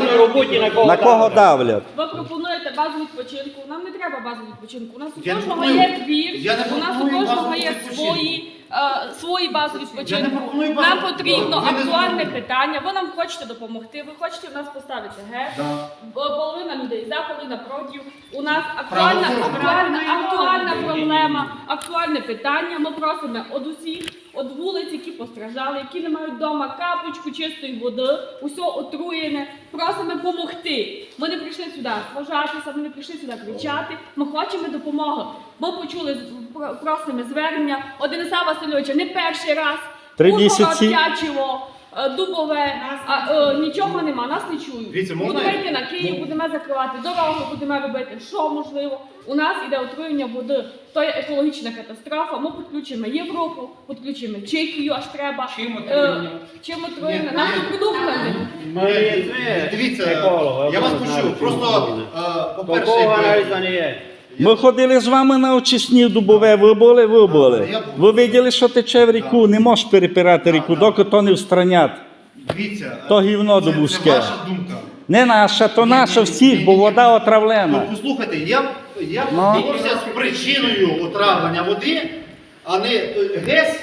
державній роботі на кого На кого давлять? давлять? Ви пропонуєте базу відпочинку. Нам не треба базу відпочинку. У нас у Я не кожного пропоную. є двір, Я не у нас у пропоную кожного базу є відпочинку. свої. е, Свої бази Я не відпочинку. пропоную базу- Нам потрібно Ви не актуальне зрозуміли. питання. Ви нам хочете допомогти. Ви хочете в нас поставити ГЕС. Да. Бо Половина людей за, половина проти. У нас актуальна, Право актуальна, актуальна проблема, актуальне питання. Ми просимо од усіх, од вулиць, які постраждали, які не мають вдома капочку чистої води, усе отруєне. Просимо допомогти. Ми не прийшли сюди сважатися, ми не прийшли сюди кричати. Ми хочемо допомоги. Ми почули просимо звернення Одиниса Васильовича не перший раз. Три місяці. Тячево, е, Дубове, а, е, нічого нема, нас не чують. Дивіться, можна Будемо я- йти на Київ, будемо закривати дорогу, будемо робити, що можливо. У нас іде отруєння води. То є екологічна катастрофа. Ми підключимо Європу, підключимо Чехію, аж треба. Чим Е, отруєння? Чим отруєння? Ні, Нафтопродуктами. Ми Дивіться, еколог, я вас еколог почув. Просто, е, по-перше, аналізу якби- не є. Ми ходили з вами на очисні дубове, ви були, ви були. Ви виділи, що тече в ріку, не можеш перепирати ріку, доки то не встранять. дивіться, То гівно це- дубовське. Це ваша думка. Не наша, то наша всіх, бо вода отравлена. Ну, послухайте, я, я Ну. боровся з причиною отравлення води, а не е, ГЕС